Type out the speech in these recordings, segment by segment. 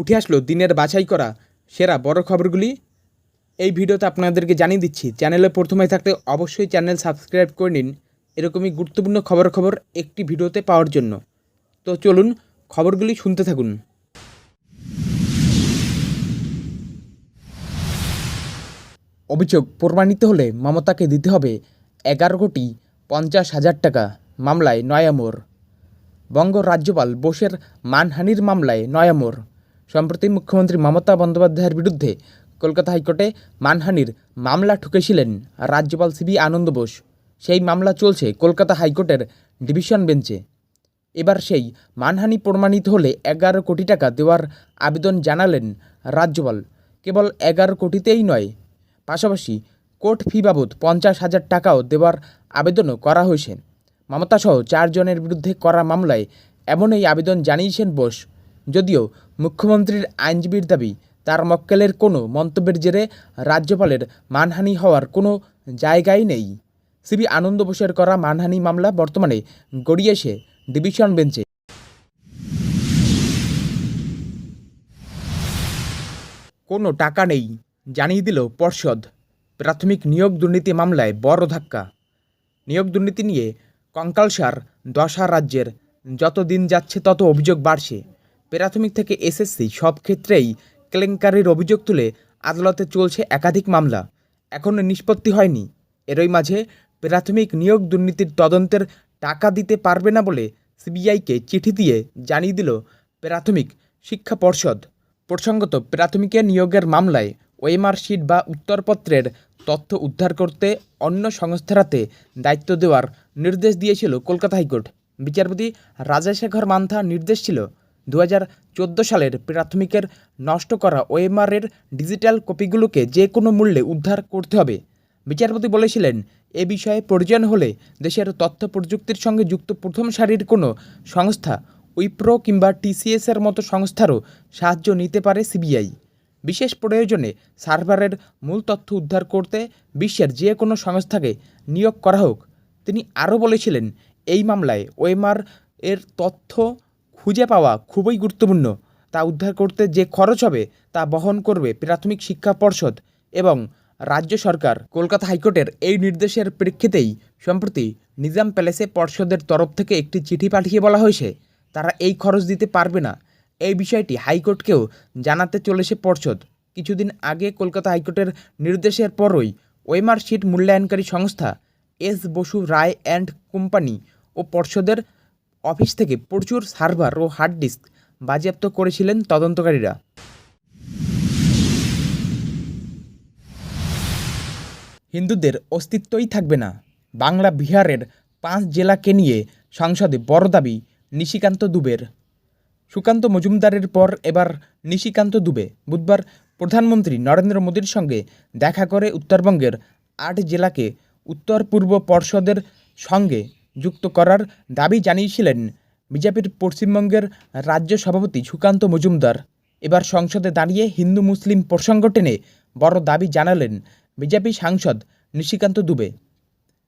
উঠে আসলো দিনের বাছাই করা সেরা বড় খবরগুলি। এই ভিডিওতে আপনাদেরকে জানিয়ে দিচ্ছি, চ্যানেলে প্রথমে থাকলে অবশ্যই চ্যানেল সাবস্ক্রাইব করে নিন। এরকমই গুরুত্বপূর্ণ খবর খবর একটি ভিডিওতে পাওয়ার জন্য। তো চলুন খবরগুলি শুনতে থাকুন। অভিযোগ, প্রমাণিত হলে মমতাকে দিতে হবে এগারো কোটি পঞ্চাশ হাজার টাকা, মামলায় নয়ামোর বঙ্গ রাজ্যপাল বোসের মানহানির মামলায় নয়ামোর সম্প্রতি মুখ্যমন্ত্রী মমতা বন্দ্যোপাধ্যায়ের বিরুদ্ধে কলকাতা হাইকোর্টে মানহানির মামলা ঠুকেছিলেন রাজ্যপাল সিবি আনন্দ বোস। সেই মামলা চলছে কলকাতা হাইকোর্টের ডিভিশন বেঞ্চে। এবার সেই মানহানি প্রমাণিত হলে এগারো কোটি টাকা দেওয়ার আবেদন জানালেন রাজ্যপাল। কেবল এগারো কোটিতেই নয়, পাশাপাশি কোর্ট ফি বাবদ পঞ্চাশ হাজার টাকাও দেওয়ার আবেদনও করা হয়েছে। মমতাসহ চারজনের বিরুদ্ধে করা মামলায় এমন এই আবেদন জানিয়েছেন বোস। যদিও মুখ্যমন্ত্রীর আইনজীবীর দাবি, তার মক্কেলের কোনো মন্তব্যের জেরে রাজ্যপালের মানহানি হওয়ার কোনো জায়গাই নেই। সিবি আনন্দ বোসের করা মানহানি মামলা বর্তমানে গড়িয়েছে ডিভিশন বেঞ্চে। কোনো টাকা নেই, জানিয়ে দিল পর্ষদ। প্রাথমিক নিয়োগ দুর্নীতি মামলায় বড় ধাক্কা। নিয়োগ দুর্নীতি নিয়ে কঙ্কালসার দশা রাজ্যের যত দিন যাচ্ছে তত অভিযোগ বাড়ছে। প্রাথমিক থেকে এসএসসি সব ক্ষেত্রেই কেলেঙ্কারির অভিযোগ তুলে আদালতে চলছে একাধিক মামলা। এখনও নিষ্পত্তি হয়নি। এরই মাঝে প্রাথমিক নিয়োগ দুর্নীতির তদন্তের টাকা দিতে পারবে না বলে সিবিআইকে চিঠি দিয়ে জানিয়ে দিল প্রাথমিক শিক্ষা পর্ষদ। প্রসঙ্গত প্রাথমিকের নিয়োগের মামলায় ওএমআর শিট বা উত্তরপত্রের তথ্য উদ্ধার করতে অন্য সংস্থারাতে দায়িত্ব দেওয়ার নির্দেশ দিয়েছিল কলকাতা হাইকোর্ট। বিচারপতি রাজাশেখর মান্থা নির্দেশ ছিল দু সালের প্রাথমিকের নষ্ট করা ওএমআরের ডিজিটাল কপিগুলোকে যে কোনো মূল্যে উদ্ধার করতে হবে। বিচারপতি বলেছিলেন, এ বিষয়ে প্রয়োজন হলে দেশের তথ্য প্রযুক্তির সঙ্গে যুক্ত প্রথম সারির কোনো সংস্থা, উইপ্রো কিংবা টিসিএসের মতো সংস্থারও সাহায্য নিতে পারে সিবিআই। বিশেষ প্রয়োজনে সার্ভারের মূল তথ্য উদ্ধার করতে বিশ্বের যে কোনো সংস্থাকে নিয়োগ করা হোক। তিনি আরও বলেছিলেন, এই মামলায় ওএমআর এর তথ্য খুঁজে পাওয়া খুবই গুরুত্বপূর্ণ। তা উদ্ধার করতে যে খরচ হবে, তা বহন করবে প্রাথমিক শিক্ষা পর্ষদ এবং রাজ্য সরকার। কলকাতা হাইকোর্টের এই নির্দেশের প্রেক্ষিতেই সম্প্রতি নিজাম প্যালেসে পর্ষদের তরফ থেকে একটি চিঠি পাঠিয়ে বলা হয়েছে, তারা এই খরচ দিতে পারবে না। এই বিষয়টি হাইকোর্টকেও জানাতে চলেছে পর্ষদ। কিছুদিন আগে কলকাতা হাইকোর্টের নির্দেশের পরই ওয়েমার শিট মূল্যায়নকারী সংস্থা S Basu Roy and company ও পর্ষদের অফিস থেকে প্রচুর সার্ভার ও হার্ড ডিস্ক বাজেয়াপ্ত করেছিলেন তদন্তকারীরা। হিন্দুদের অস্তিত্বই থাকবে না। বাংলা বিহারের পাঁচ জেলাকে নিয়ে সংসদে বড় দাবি নিশিকান্ত দুবের। সুকান্ত মজুমদারের পর এবার নিশিকান্ত দুবে। বুধবার প্রধানমন্ত্রী নরেন্দ্র মোদীর সঙ্গে দেখা করে উত্তরবঙ্গের আট জেলাকে উত্তর পূর্ব পর্ষদের সঙ্গে যুক্ত করার দাবি জানিয়েছিলেন বিজেপির পশ্চিমবঙ্গের রাজ্য সভাপতি সুকান্ত মজুমদার। এবার সংসদে দাঁড়িয়ে হিন্দু মুসলিম প্রসঙ্গ টেনে বড় দাবি জানালেন বিজেপি সাংসদ নিশিকান্ত দুবে।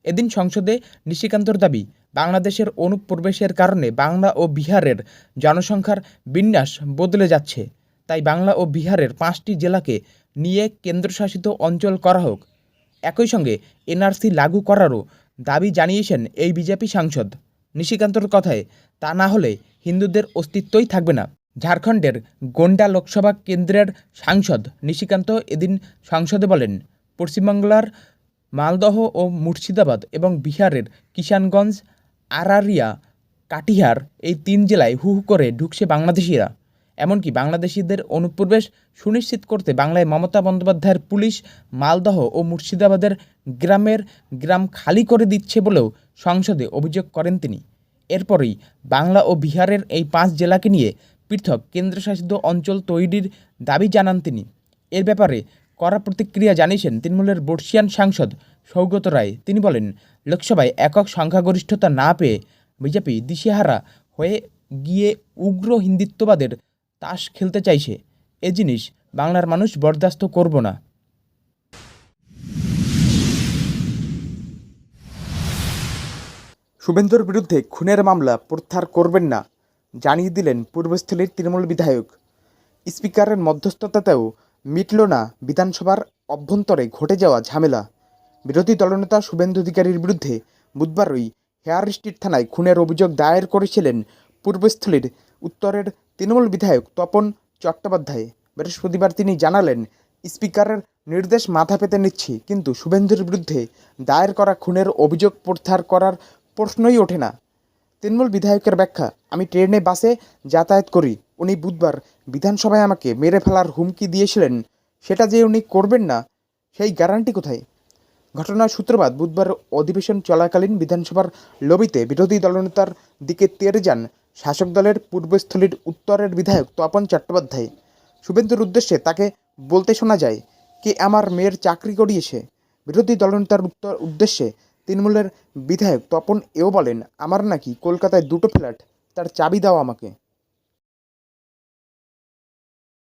এদিন সংসদে নিশিকান্তর দাবি, বাংলাদেশের অনুপ্রবেশের কারণে বাংলা ও বিহারের জনসংখ্যার বিন্যাস বদলে যাচ্ছে। তাই বাংলা ও বিহারের পাঁচটি জেলাকে নিয়ে কেন্দ্রশাসিত অঞ্চল করা হোক। একই সঙ্গে এনআরসি লাগু করারও দাবি জানিয়েছেন এই বিজেপি সাংসদ। নিশিকান্তর কথায়, তা না হলে হিন্দুদের অস্তিত্বই থাকবে না। ঝাড়খণ্ডের গোন্ডা লোকসভা কেন্দ্রের সাংসদ নিশিকান্ত এদিন সংসদে বলেন, পশ্চিমবাংলার মালদহ ও মুর্শিদাবাদ এবং বিহারের কিষানগঞ্জ, আরারিয়া, কাটিহার এই তিন জেলায় হু করে ঢুকছে বাংলাদেশিরা। এমনকি বাংলাদেশিদের অনুপ্রবেশ সুনিশ্চিত করতে বাংলায় মমতা বন্দ্যোপাধ্যায়ের পুলিশ মালদহ ও মুর্শিদাবাদের গ্রামের গ্রাম খালি করে দিচ্ছে বলেও সংসদে অভিযোগ করেন তিনি। এরপরেই বাংলা ও বিহারের এই পাঁচ জেলাকে নিয়ে পৃথক কেন্দ্রশাসিত অঞ্চল তৈরির দাবি জানান তিনি। এর ব্যাপারে কড়া প্রতিক্রিয়া জানিয়েছেন তৃণমূলের বর্ষিয়ান সাংসদ সৌগত রায়। তিনি বলেন, লোকসভায় একক সংখ্যাগরিষ্ঠতা না পেয়ে বিজেপি দিশেহারা হয়ে গিয়ে উগ্র হিন্দিত্ববাদের তাস খেলতে চাইছে। এ জিনিস বাংলার মানুষ বরদাস্ত করব না। শুভেন্দুর বিরুদ্ধে খুনের মামলা প্রত্যাহার করবেন না, জানিয়ে দিলেন পূর্বস্থলীর তৃণমূল বিধায়ক। স্পিকারের মধ্যস্থতাতেও মিটল না বিধানসভার অভ্যন্তরে ঘটে যাওয়া ঝামেলা। বিরোধী দলনেতা শুভেন্দু অধিকারীর বিরুদ্ধে বুধবার ওই হেয়ার স্ট্রিট থানায় খুনের অভিযোগ দায়ের করেছিলেন পূর্বস্থলীর উত্তরের তৃণমূল বিধায়ক তপন চট্টোপাধ্যায়। বৃহস্পতিবার তিনি জানালেন, স্পিকারের নির্দেশ মাথা পেতে নিচ্ছি, কিন্তু শুভেন্দুর বিরুদ্ধে দায়ের করা খুনের অভিযোগ প্রত্যাহার করার প্রশ্নই ওঠে না। তৃণমূল বিধায়কের ব্যাখ্যা, আমি ট্রেনে, বাসে যাতায়াত করি, উনি বুধবার বিধানসভায় আমাকে মেরে ফেলার হুমকি দিয়েছিলেন, সেটা যে উনি করবেন না, সেই গ্যারান্টি কোথায়? ঘটনার সূত্রপাত বুধবার অধিবেশন চলাকালীন বিধানসভার লবিতে বিরোধী দলনেতার দিকে তেরে যান শাসক দলের পূর্বস্থলীর উত্তরের বিধায়ক তপন চট্টোপাধ্যায়। শুভেন্দুর উদ্দেশ্যে তাকে বলতে শোনা যায়, কে আমার মেয়ের চাকরি করিয়েছে বিরোধী দলনেতার উত্তর, উদ্দেশ্যে তৃণমূলের বিধায়ক তপন এও বলেন, আমার নাকি কলকাতায় দুটো ফ্ল্যাট, তার চাবি দাও আমাকে।